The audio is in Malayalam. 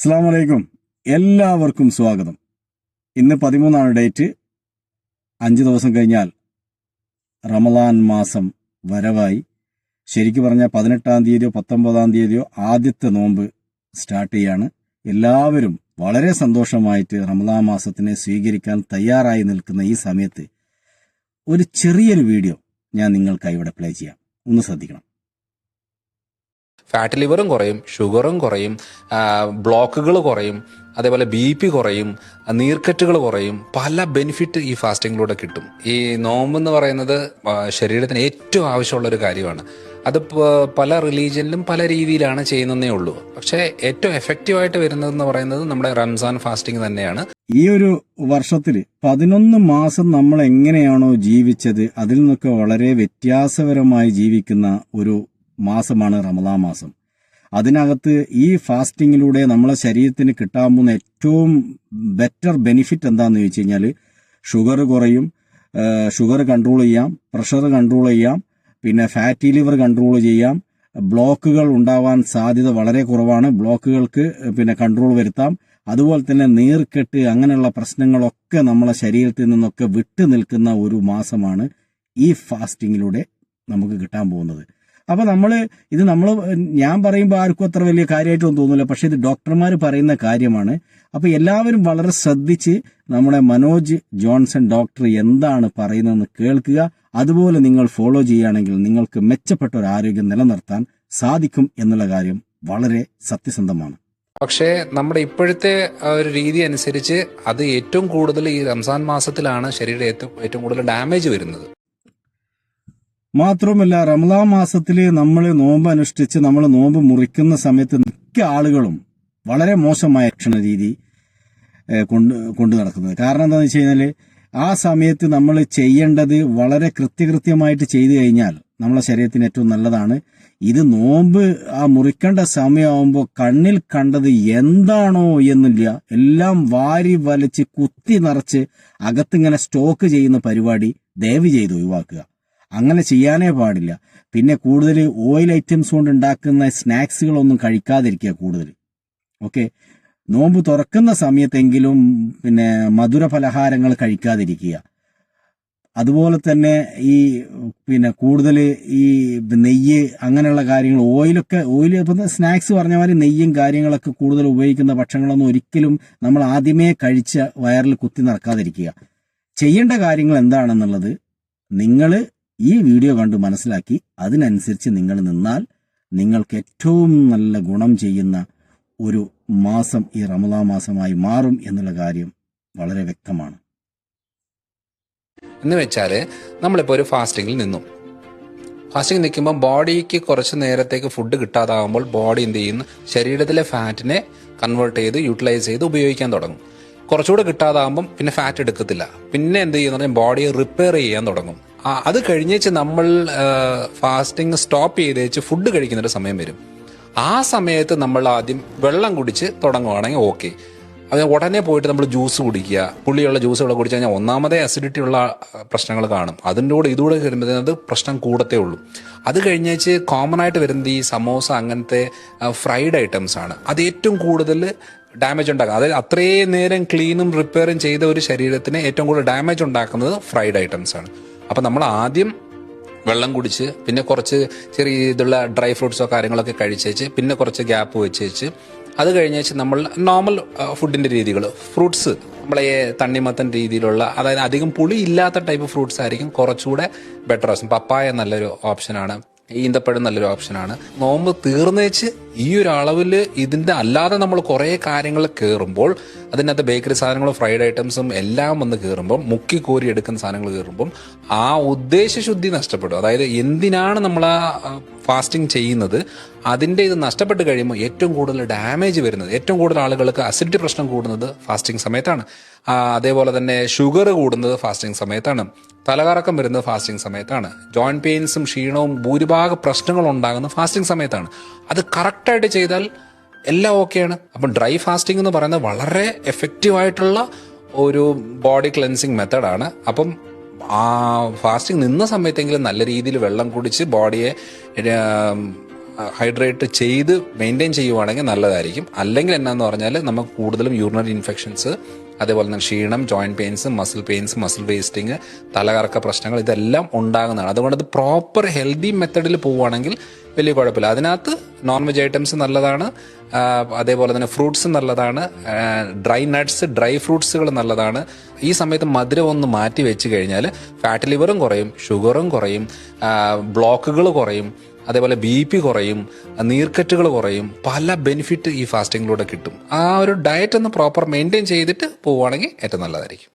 അസ്സാം വലൈക്കും എല്ലാവർക്കും സ്വാഗതം. ഇന്ന് പതിമൂന്നാണ് ഡേറ്റ്. അഞ്ച് ദിവസം കഴിഞ്ഞാൽ റമലാൻ മാസം വരവായി. ശരിക്കു പറഞ്ഞാൽ പതിനെട്ടാം തീയതിയോ പത്തൊമ്പതാം തീയതിയോ ആദ്യത്തെ നോമ്പ് സ്റ്റാർട്ട് ചെയ്യാണ്. എല്ലാവരും വളരെ സന്തോഷമായിട്ട് റമലാൻ മാസത്തിനെ സ്വീകരിക്കാൻ തയ്യാറായി നിൽക്കുന്ന ഈ സമയത്ത് ഒരു ചെറിയൊരു വീഡിയോ ഞാൻ നിങ്ങൾക്കായി ഇവിടെ പ്ലേ ചെയ്യാം. ഒന്ന് ശ്രദ്ധിക്കണം. ഫാറ്റ് ലിവറും കുറയും ഷുഗറും കുറയും ബ്ലോക്കുകൾ കുറയും അതേപോലെ ബി പി കുറയും നീർക്കെട്ടുകൾ കുറയും പല ബെനിഫിറ്റ് ഈ ഫാസ്റ്റിങ്ങിലൂടെ കിട്ടും. ഈ നോമ്പ് എന്ന് പറയുന്നത് ശരീരത്തിന് ഏറ്റവും ആവശ്യമുള്ള ഒരു കാര്യമാണ്. അത് പല റിലീജിയനിലും പല രീതിയിലാണ് ചെയ്യുന്നതേ ഉള്ളൂ. പക്ഷേ ഏറ്റവും എഫക്റ്റീവായിട്ട് വരുന്നതെന്ന് പറയുന്നത് നമ്മുടെ റംസാൻ ഫാസ്റ്റിംഗ് തന്നെയാണ്. ഈ ഒരു വർഷത്തിൽ പതിനൊന്ന് മാസം നമ്മൾ എങ്ങനെയാണോ ജീവിച്ചത് അതിൽ നിന്നൊക്കെ വളരെ വ്യത്യാസപരമായി ജീവിക്കുന്ന ഒരു മാസമാണ് റമദാ മാസം. അതിനകത്ത് ഈ ഫാസ്റ്റിങ്ങിലൂടെ നമ്മളെ ശരീരത്തിന് കിട്ടാൻ പോകുന്ന ഏറ്റവും ബെറ്റർ ബെനിഫിറ്റ് എന്താണെന്ന് ചോദിച്ചു കഴിഞ്ഞാൽ ഷുഗർ കുറയും ഷുഗർ കൺട്രോൾ ചെയ്യാം പ്രഷർ കൺട്രോൾ ചെയ്യാം പിന്നെ ഫാറ്റി ലിവർ കൺട്രോൾ ചെയ്യാം. ബ്ലോക്കുകൾ ഉണ്ടാവാൻ സാധ്യത വളരെ കുറവാണ്. ബ്ലോക്കുകൾക്ക് പിന്നെ കൺട്രോൾ വരുത്താം. അതുപോലെ തന്നെ നീർക്കെട്ട് അങ്ങനെയുള്ള പ്രശ്നങ്ങളൊക്കെ നമ്മളെ ശരീരത്തിൽ നിന്നൊക്കെ വിട്ടു നിൽക്കുന്ന ഒരു മാസമാണ് ഈ ഫാസ്റ്റിങ്ങിലൂടെ നമുക്ക് കിട്ടാൻ പോകുന്നത്. അപ്പൊ നമ്മൾ ഇത് നമ്മൾ ഞാൻ പറയുമ്പോൾ ആർക്കും അത്ര വലിയ കാര്യമായിട്ടൊന്നും തോന്നില്ല പക്ഷെ ഇത് ഡോക്ടർമാർ പറയുന്ന കാര്യമാണ്. അപ്പൊ എല്ലാവരും വളരെ ശ്രദ്ധിച്ച് നമ്മുടെ മനോജ് ജോൺസൺ ഡോക്ടർ എന്താണ് പറയുന്നതെന്ന് കേൾക്കുക. അതുപോലെ നിങ്ങൾ ഫോളോ ചെയ്യുകയാണെങ്കിൽ നിങ്ങൾക്ക് മെച്ചപ്പെട്ട ഒരു ആരോഗ്യം നിലനിർത്താൻ സാധിക്കും എന്നുള്ള കാര്യം വളരെ സത്യസന്ധമാണ്. പക്ഷേ നമ്മുടെ ഇപ്പോഴത്തെ ഒരു രീതി അനുസരിച്ച് അത് ഏറ്റവും കൂടുതൽ ഈ റംസാൻ മാസത്തിലാണ് ശരീരം ഏറ്റവും കൂടുതൽ ഡാമേജ് വരുന്നത്. മാത്രമല്ല റമദാൻ മാസത്തിൽ നമ്മൾ നോമ്പ് അനുഷ്ഠിച്ച് നമ്മൾ നോമ്പ് മുറിക്കുന്ന സമയത്ത് മിക്ക ആളുകളും വളരെ മോശമായ ഭക്ഷണ രീതി കൊണ്ട് കൊണ്ടു നടക്കുന്നത്. കാരണം എന്താണെന്ന് വെച്ച് കഴിഞ്ഞാൽ ആ സമയത്ത് നമ്മൾ ചെയ്യേണ്ടത് വളരെ കൃത്യകൃത്യമായിട്ട് ചെയ്തു കഴിഞ്ഞാൽ നമ്മളെ ശരീരത്തിന് ഏറ്റവും നല്ലതാണ്. ഇത് നോമ്പ് ആ മുറിക്കേണ്ട സമയമാകുമ്പോൾ കണ്ണിൽ കണ്ടത് എന്താണോ എന്നില്ല എല്ലാം വാരി വലിച്ച് കുത്തി നിറച്ച് അകത്തിങ്ങനെ സ്റ്റോക്ക് ചെയ്യുന്ന പരിപാടി ദയവ് ചെയ്ത് ഒഴിവാക്കുക. അങ്ങനെ ചെയ്യാനേ പാടില്ല. പിന്നെ കൂടുതൽ ഓയിൽ ഐറ്റംസ് കൊണ്ട് ഉണ്ടാക്കുന്ന സ്നാക്സുകളൊന്നും കഴിക്കാതിരിക്കുക കൂടുതൽ. ഓക്കെ നോമ്പ് തുറക്കുന്ന സമയത്തെങ്കിലും പിന്നെ മധുര പലഹാരങ്ങൾ കഴിക്കാതിരിക്കുക. അതുപോലെ തന്നെ ഈ പിന്നെ കൂടുതൽ ഈ നെയ്യ് അങ്ങനെയുള്ള കാര്യങ്ങൾ ഓയിലൊക്കെ ഓയിൽ ഇപ്പം സ്നാക്സ് പറഞ്ഞ മാതിരി നെയ്യും കാര്യങ്ങളൊക്കെ കൂടുതൽ ഉപയോഗിക്കുന്ന ഭക്ഷണങ്ങളൊന്നും ഒരിക്കലും നമ്മൾ ആദ്യമേ കഴിച്ച വയറിൽ കുത്തി നടക്കാതിരിക്കുക. ചെയ്യേണ്ട കാര്യങ്ങൾ എന്താണെന്നുള്ളത് നിങ്ങൾ ഈ വീഡിയോ കണ്ട് മനസ്സിലാക്കി അതിനനുസരിച്ച് നിങ്ങൾ നിന്നാൽ നിങ്ങൾക്ക് ഏറ്റവും നല്ല ഗുണം ചെയ്യുന്ന ഒരു മാസം ഈ റമദാ മാസമായി മാറും എന്നുള്ള കാര്യം വളരെ വ്യക്തമാണ്. എന്ന് വെച്ചാൽ നമ്മളിപ്പോൾ ഒരു ഫാസ്റ്റിങ്ങിൽ നിന്നു. ഫാസ്റ്റിംഗ് നിൽക്കുമ്പോൾ ബോഡിക്ക് കുറച്ച് നേരത്തേക്ക് ഫുഡ് കിട്ടാതാകുമ്പോൾ ബോഡി എന്ത് ചെയ്യുന്നു? ശരീരത്തിലെ ഫാറ്റിനെ കൺവേർട്ട് ചെയ്ത് യൂട്ടിലൈസ് ചെയ്ത് ഉപയോഗിക്കാൻ തുടങ്ങും. കുറച്ചുകൂടെ കിട്ടാതാകുമ്പം പിന്നെ ഫാറ്റ് എടുക്കത്തില്ല. പിന്നെ എന്ത് ചെയ്യുന്ന? പറഞ്ഞാൽ ബോഡിയെ റിപ്പയർ ചെയ്യാൻ തുടങ്ങും. അത് കഴിഞ്ഞേച്ച് നമ്മൾ ഫാസ്റ്റിംഗ് സ്റ്റോപ്പ് ചെയ്തേച്ച് ഫുഡ് കഴിക്കുന്നൊരു സമയം വരും. ആ സമയത്ത് നമ്മൾ ആദ്യം വെള്ളം കുടിച്ച് തുടങ്ങുവാണെങ്കിൽ ഓക്കെ അത് ഉടനെ പോയിട്ട് നമ്മൾ ജ്യൂസ് കുടിക്കുക. പുള്ളിയുള്ള ജ്യൂസുകളൊക്കെ കുടിച്ചു കഴിഞ്ഞാൽ ഒന്നാമതേ അസിഡിറ്റി ഉള്ള പ്രശ്നങ്ങൾ കാണും. അതിന്റെ കൂടെ ഇതുകൂടെ അത് പ്രശ്നം കൂടത്തേ ഉള്ളൂ. അത് കഴിഞ്ഞേച്ച് കോമൺ ആയിട്ട് വരുന്നത് ഈ സമോസ അങ്ങനത്തെ ഫ്രൈഡ് ഐറ്റംസ് ആണ്. അത് ഏറ്റവും കൂടുതൽ ഡാമേജ് ഉണ്ടാക്കുക അതായത് അത്രയും നേരം ക്ലീനും റിപ്പയറും ചെയ്ത ഒരു ശരീരത്തിന് ഏറ്റവും കൂടുതൽ ഡാമേജ് ഉണ്ടാക്കുന്നത് ഫ്രൈഡ് ഐറ്റംസ് ആണ്. അപ്പം നമ്മൾ ആദ്യം വെള്ളം കുടിച്ച് പിന്നെ കുറച്ച് ചെറിയ ഇതുള്ള ഡ്രൈ ഫ്രൂട്ട്സോ കാര്യങ്ങളൊക്കെ കഴിച്ചേച്ച് പിന്നെ കുറച്ച് ഗ്യാപ്പ് വെച്ചേച്ച് അത് കഴിഞ്ഞേച്ച് നമ്മൾ നോർമൽ ഫുഡിന്റെ രീതികൾ ഫ്രൂട്ട്സ് നമ്മളെ തണ്ണിമത്തൻ രീതിയിലുള്ള അതായത് അധികം പുളി ഇല്ലാത്ത ടൈപ്പ് ഫ്രൂട്ട്സ് ആയിരിക്കും കുറച്ചുകൂടെ ബെറ്റർ ഓപ്ഷൻ പപ്പായ നല്ലൊരു ഓപ്ഷനാണ് ഈന്തപ്പഴം നല്ലൊരു ഓപ്ഷനാണ് നോമ്പ് തീർന്നേച്ച് ഈ ഒരു അളവിൽ ഇതിന്റെ അല്ലാതെ നമ്മൾ കുറേ കാര്യങ്ങൾ കയറുമ്പോൾ അതിനകത്ത് ബേക്കറി സാധനങ്ങളും ഫ്രൈഡ് ഐറ്റംസും എല്ലാം വന്ന് കയറുമ്പം മുക്കി കോരി എടുക്കുന്ന സാധനങ്ങൾ കയറുമ്പം ആ ഉദ്ദേശശുദ്ധി നഷ്ടപ്പെടും. അതായത് എന്തിനാണ് നമ്മൾ ആ ഫാസ്റ്റിംഗ് ചെയ്യുന്നത്? അതിന്റെ ഇത് നഷ്ടപ്പെട്ട് കഴിയുമ്പോൾ ഏറ്റവും കൂടുതൽ ഡാമേജ് വരുന്നത് ഏറ്റവും കൂടുതൽ ആളുകൾക്ക് അസിഡിറ്റി പ്രശ്നം കൂടുന്നത് ഫാസ്റ്റിംഗ് സമയത്താണ്. അതേപോലെ തന്നെ ഷുഗർ കൂടുന്നത് ഫാസ്റ്റിംഗ് സമയത്താണ്. തലകറക്കം വരുന്നത് ഫാസ്റ്റിംഗ് സമയത്താണ്. ജോയിന്റ് പെയിൻസും ക്ഷീണവും ഭൂരിഭാഗ പ്രശ്നങ്ങളും ഉണ്ടാകുന്നത് ഫാസ്റ്റിംഗ് സമയത്താണ്. അത് കറക്റ്റായിട്ട് ചെയ്താൽ എല്ലാം ഓക്കെയാണ്. അപ്പം ഡ്രൈ ഫാസ്റ്റിംഗ് എന്ന് പറയുന്നത് വളരെ എഫക്റ്റീവ് ആയിട്ടുള്ള ഒരു ബോഡി ക്ലെൻസിങ് മെത്തഡാണ് അപ്പം ആ ഫാസ്റ്റിംഗ് നിന്ന സമയത്തെങ്കിലും നല്ല രീതിയിൽ വെള്ളം കുടിച്ച് ബോഡിയെ ഹൈഡ്രേറ്റ് ചെയ്ത് മെയിന്റെയിൻ ചെയ്യുവാണെങ്കിൽ നല്ലതായിരിക്കും. അല്ലെങ്കിൽ എന്നാന്ന് പറഞ്ഞാൽ നമുക്ക് കൂടുതലും യൂറിനറി ഇൻഫെക്ഷൻസ് അതേപോലെ തന്നെ ക്ഷീണം joint pains muscle pains muscle wasting തലകറക്ക പ്രശ്നങ്ങൾ ഇതെല്ലാം ഉണ്ടാകുന്നതാണ്. അതുകൊണ്ട് അത് പ്രോപ്പർ ഹെൽത്തി മെത്തഡിൽ പോവുകയാണെങ്കിൽ വലിയ കുഴപ്പമില്ല. അതിനകത്ത് നോൺ വെജ് ഐറ്റംസ് നല്ലതാണ് അതേപോലെ തന്നെ ഫ്രൂട്ട്സ് നല്ലതാണ്. ഡ്രൈ നട്ട്സ് ഡ്രൈ ഫ്രൂട്ട്സുകൾ നല്ലതാണ്. ഈ സമയത്ത് മധുരം ഒന്ന് മാറ്റി വെച്ച് കഴിഞ്ഞാൽ ഫാറ്റ് ലിവറും കുറയും ഷുഗറും കുറയും ബ്ലോക്കുകൾ കുറയും അതേപോലെ ബി പി കുറയും നീർക്കെട്ടുകൾ കുറയും പല ബെനിഫിറ്റ് ഈ ഫാസ്റ്റിങ്ങിലൂടെ കിട്ടും. ആ ഒരു ഡയറ്റ് ഒന്ന് പ്രോപ്പർ മെയിന്റെയിൻ ചെയ്തിട്ട് പോവുകയാണെങ്കിൽ ഏറ്റവും നല്ലതായിരിക്കും.